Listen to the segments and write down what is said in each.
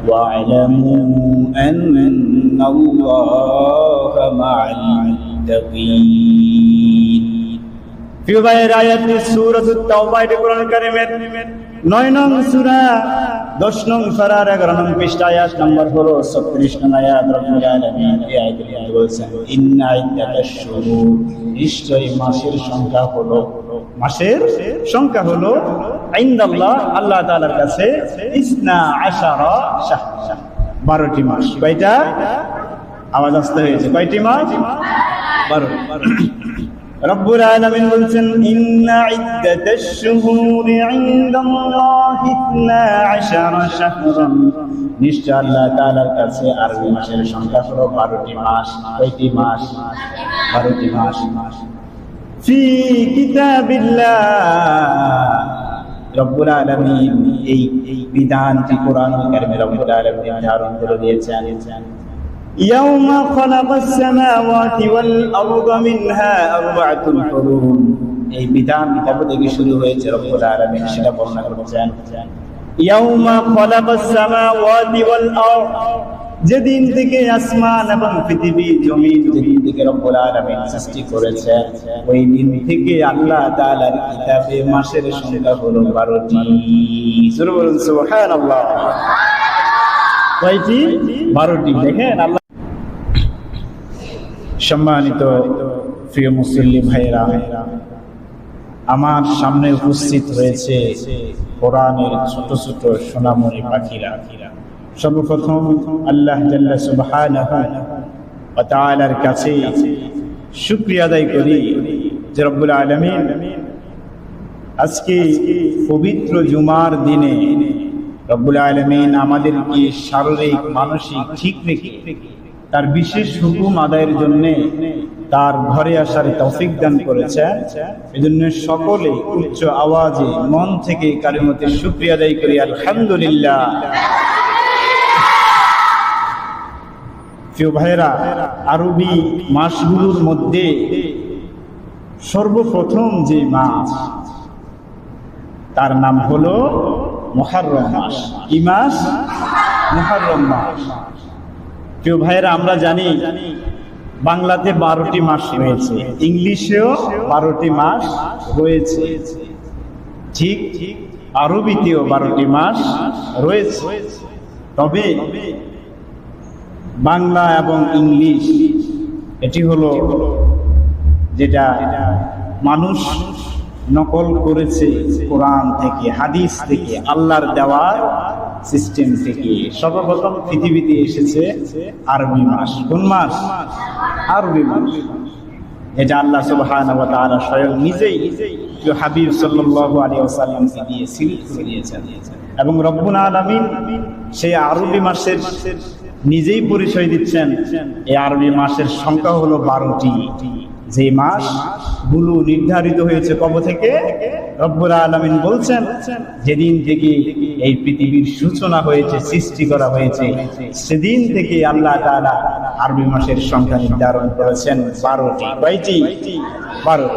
واعلموا أن الله مع المتقين প্রিয় ভাইয়ের আয়াতটি সূরাতুত তাওবা এটি কোরআন কারিমের নয় নং সূরা দশ নং সূরার এগারো নং পৃষ্ঠা আয়াত নম্বর হলো ছত্রিশ নং আয়াত রব্বুল আলামিন এই আয়াতের মধ্যে বলছেন ইন্না ইদ্দাতাশ শুহুর নিশ্চয়ই মাসের সংখ্যা হলো মাসের সংখ্যা হলো আল্লাহ তাআলার কাছে শাহরা বারোটি মাস। কয়টা? আওয়াজ আসতে হয়েছে। কয়টি মাস? বারো। রব্বুল আলামিন বলছেন, ইন্না ইদ্দাতাশ শুহুরি ইনদাল্লাহি 12 শাহরান। নিশ্চয় আল্লাহ তাআলার কাছে আরবি মাসের সংখ্যা হলো 12টি মাস। কয়টি মাস? 12টি মাস। ফি কিতাবিল্লাহ। রব্বুল আলামিন এই এই বিধানটি কোরআন কারিমে রব্বুল আলামিন ধারণ করে দিয়েছেন يوم خلق السماوات والأرض منها أربعة حروم এই বিধান কবে থেকে শুরু হয়েছে রব্বুল আলামিন সেটা বর্ণনা করছেন ইয়াউমা খালাকাস সামাওয়াতি ওয়াল আরদ যেদিন থেকে আসমান এবং পৃথিবী জমিন যেদিন থেকে রব্বুল আলামিন সৃষ্টি করেছেন ওই দিন থেকে আল্লাহ তাআলার কিতাবে মাসের সংখ্যা হলো 12টি সুরে বলুন সুবহানাল্লাহ। কয়টি? 12টি দেখেন আল্লাহ। সম্মানিত প্রিয় মুসল্লি ভাইরা আমার সামনে উপস্থিত হয়েছে কোরআনের ছোট ছোট সোনামণি পাখিরা। সর্বপ্রথম আল্লাহ তাআলার কাছে শুকরিয়া আদায় করি যে রব্বুল আলামিন আজকে পবিত্র জুমার দিনে রব্বুল আলামিন আমাদেরকে শারীরিক, মানসিক, ঠিক রেখে তার বিশেষ হুকুম আদায়ের জন্য তার ঘরে আসার তৌফিক দান করেছে। এজন্য সকলে উচ্চ আওয়াজে মন থেকে কারিমতে শুক্রিয়া আদায় করি। আলহামদুলিল্লাহ। প্রিয় ভাইরা আরবি মাসগুলোর মধ্যে সর্বপ্রথম যে মাস, তার নাম হলো মহারম মাস। কি মাস? মহারম মাস। প্রিয় ভাইয়েরা, আমরা জানি বাংলাতে বারোটি মাস রয়েছে, ইংলিশেও বারোটি মাস রয়েছে। ঠিক আরবিতেও বারোটি মাস রয়েছে। তবে বাংলা এবং ইংলিশ, এটি হলো যেটা মানুষ নকল করেছে কোরআন থেকে, হাদিস থেকে, আল্লাহর দেওয়ার সিস্টেম থেকে। সর্বপ্রথম পৃথিবীতে এসেছে আরবি মাস। কোন মাস? আরবি মাস। এটা আল্লাহ তাআলা স্বয়ং নিজেই হাবিব সাল্লাল্লাহু আলাইহি ওয়াসাল্লামকে দিয়ে এবং রব্বুল আলামিন সেই আরবি মাসের নিজেই পরিচয় দিচ্ছেন, এই আরবি মাসের সংখ্যা হলো বারোটি। যে মাসগুলো নির্ধারিত হয়েছে কব থেকে? রব্বুল আলমিন বলছেন, যেদিন থেকে এই পৃথিবীর সূচনা হয়েছে, সৃষ্টি করা হয়েছে, সেদিন থেকে আল্লাহ তাআলা আরবি মাসের সংখ্যা নির্ধারণ করেছেন বারোটি। কয়টি? বারো।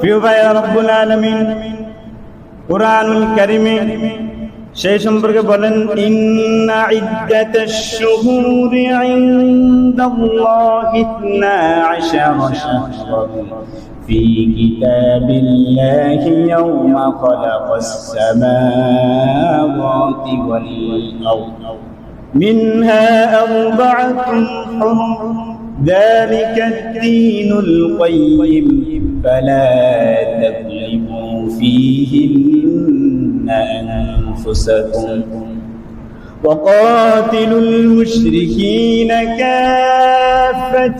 প্রিয় ভাই রব্বুল আলমিন কোরআনুল কারিমে সেই সম্পর্কে বলেন ইন্না ইদ্দাতাশ শুহুরি ইনদাল্লাহি 12 শাহরান في كتاب الله يوم خلق السماوات والأرض منها أربعة حرم ذلك الدين القيم فلا تظلموا فيهن أنفسكم وقاتلوا المشركين كافة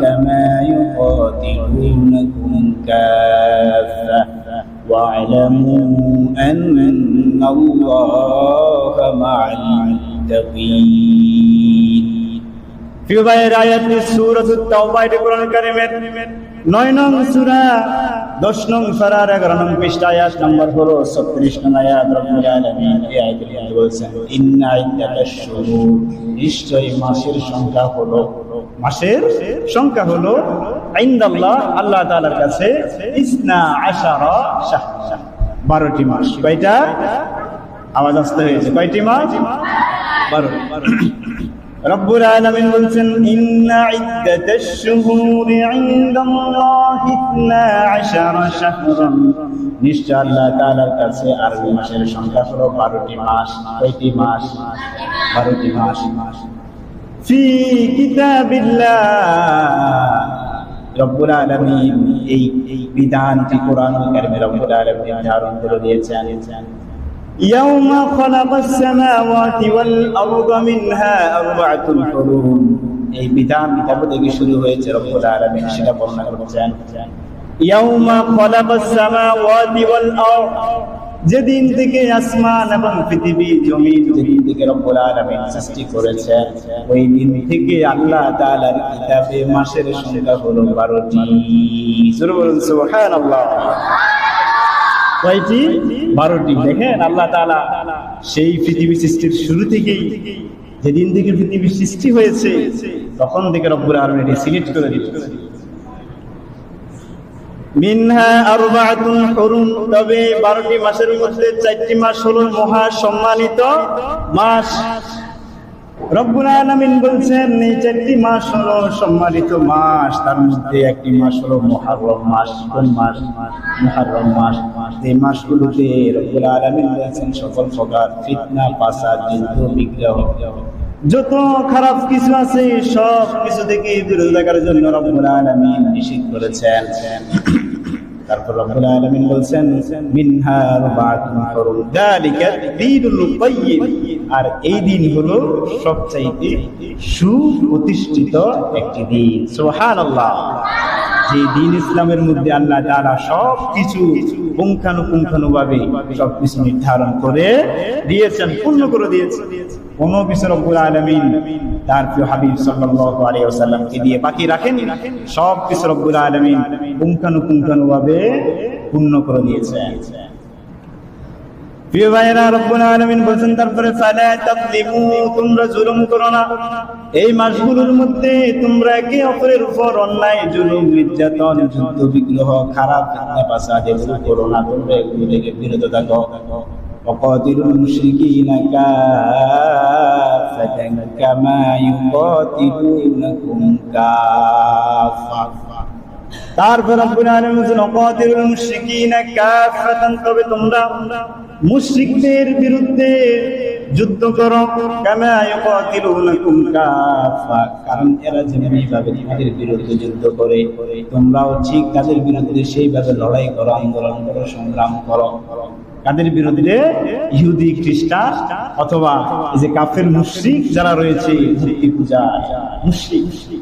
كما يقاتلونكم كافة واعلموا أن الله مع المتقين প্রিয় ভাইয়ের আয়াতটি সূরাতুত তাওবা এটি কোরআন কারিমের নয় নং সূরা, দশ নং সূরার এগারো নং পৃষ্ঠা আয়াত নম্বর হলো ছত্রিশ নং আয়াত রব্বুল আলামিন এই মধ্যে বলছেন, ইন্না ইদ্দাতাশ শুহুর নিশ্চয়ই মাসের সংখ্যা হলো, মাসের সংখ্যা হলো ইনদাল্লাহ আল্লাহ তাআলার কাছে ইসনা আশারা শাহরা। বারোটি মাস। কয়টা? আওয়াজ আসতে হয়েছে। কয়টি মাস? বারো। রব্বুল আলামিন বলছেন, ইন্না ইদ্দাতাশ শুহুরি ইনদাল্লাহি 12 শাহরান। নিশ্চয় আল্লাহ তাআলার কাছে আরবি মাসের সংখ্যা হলো 12টি মাস। কয়টি মাস? 12টি মাস। ফি কিতাবিল্লাহ। রব্বুল আলামিন এই বিধানটি কোরআন কারিমে রব্বুল আলামিন ধারণ করে দিয়েছেন। يوم خلق السماوات والأرض منها أربعة حروم এই বিধান কবে থেকে শুরু হয়েছে রব্বুল আলামিন সেটা বর্ণনা করছেন ইয়াউমা খালাকাস সামাওয়াতি ওয়াল আরদ যেদিন থেকে আসমান এবং পৃথিবী জমিন যেদিন থেকে রব্বুল আলামিন সৃষ্টি করেছেন ওই দিন থেকে আল্লাহ তাআলার কিতাবে মাসের সংখ্যা হলো 12টি জোরে বলুন সুবহানাল্লাহ কয়টি? বারোটি। দেখেন, আল্লাহ তাআলা সেই পৃথিবী সৃষ্টির শুরু থেকেই যেদিন থেকে পৃথিবী সৃষ্টি হয়েছে, তখন থেকে রব্বুল আলামিন এটি সিলেক্ট করে দিয়েছে। মিনহা তবে 12টি মাসের মধ্যে চারটি মাস হলো মহা সম্মানিত মাস। রব্বুল আলামিন বলছেন, এই চারটি মাস হলো সম্মানিত মাস। তার মধ্যে একটি মাস হলো মুহররম মাস। কোন মাস? মুহররম মাস। এই মাসগুলোতে রব্বুল আলামিন বলছেন, সকল প্রকার ফিতনা ফাসাদ যুদ্ধ, বিগ্রহ। যত খারাপ কিছু আছে, সব কিছু থেকে বিরত থাকার জন্য রব্বুল আলামিন নিষেধ করেছেন। তারপর রব্বুল আলামিন বলছেন, মিনহা আরবাআতুন হুরুম যালিকা দীনুল আর এই দিন হলো সবচাইতে সুপ্রতিষ্ঠিত একটি দিন। সুবহানাল্লাহ। যে দিন ইসলামের মধ্যে আল্লাহ তারা সব কিছু পুঙ্খানুপুঙ্খানুভাবে সব কিছু নির্ধারণ করে দিয়েছেন, পূর্ণ করে দিয়েছেন। কোন কিছু আলমিন তার প্রিয় হাবিব আলাইহি দিয়ে বাকি রাখেন সব আলমিন আলামিন পুঙ্খানুপুঙ্খানুভাবে পূর্ণ করে দিয়েছেন। প্রিয় ভাইরা রব্বুল আলামিন বলছেন তারপরে ফালা তাযলিমু তোমরা জুলুম করো না এই মাসগুলোর মধ্যে তোমরা একে অপরের উপর অন্যায় জুলুম নির্যাতন যুদ্ধ বিগ্রহ খারাপ ফিতনা ফাসাদ এগুলো করো না তোমরা এগুলো থেকে বিরত থাকো وقاتلوا المشركين كافة كما يقاتلونكم كافة তারপর মুশরিকিনা কাফাতান। তবে তোমরা মুশরিকদের বিরুদ্ধে যুদ্ধ করো। কামা কাফা। কারণ এরা বিরুদ্ধে যুদ্ধ করে, তোমরাও ঠিক তাদের বিরুদ্ধে সেইভাবে লড়াই করো, আন্দোলন করো, সংগ্রাম করো। কাদের বিরুদ্ধে? ইহুদি, খ্রিস্টান অথবা যে কাফের মুশরিক যারা রয়েছে, মূর্তি মুশরিক।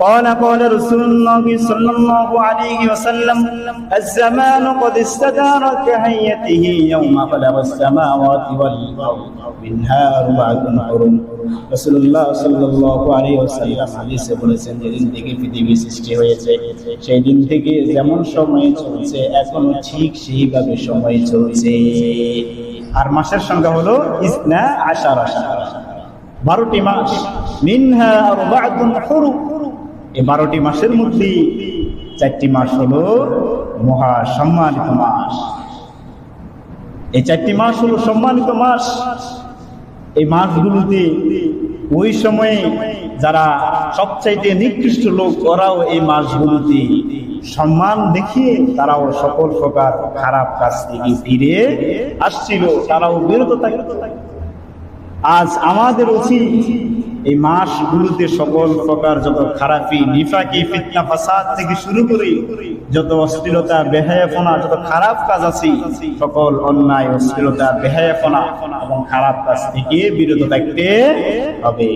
قال قال رسول الله صلى الله عليه وسلم الزمان قد استدار كهيته يوم خلق السماوات والأرض منها أربعة حرم রাসূলুল্লাহ সাল্লাল্লাহু আলাইহি ওয়াসাল্লাম হাদিসে বলেছেন যেদিন থেকে পৃথিবী সৃষ্টি হয়েছে সেই দিন থেকে যেমন সময় চলছে এখনো ঠিক সেইভাবে সময় চলছে আর মাসের সংখ্যা হলো ইসনা আশার আশার বারোটি মাস মিনহা আরবাআতুন হুরুম এই বারোটি মাসের মধ্যে চারটি মাস হলো মহা সম্মানিত মাস। এই চারটি মাস হলো সম্মানিত মাস। এই মাসগুলোতে ওই সময়ে যারা সবচাইতে নিকৃষ্ট লোক, ওরাও এই মাসগুলোতে সম্মান দেখিয়ে তারাও সকল প্রকার খারাপ কাজ থেকে ফিরে আসছিল, তারাও বিরত থাকে আজ আমাদের উচিত এই মাসগুলোতে সকল প্রকার যত খারাপি, নিফাকি, ফিতনা, ফাসাদ থেকে শুরু করে যত অশ্লীলতা, বেহায়াপনা, যত খারাপ কাজ আছে, সকল অন্যায়, অশ্লীলতা, বেহায়াপনা এবং খারাপ কাজ থেকে বিরত থাকতে হবে।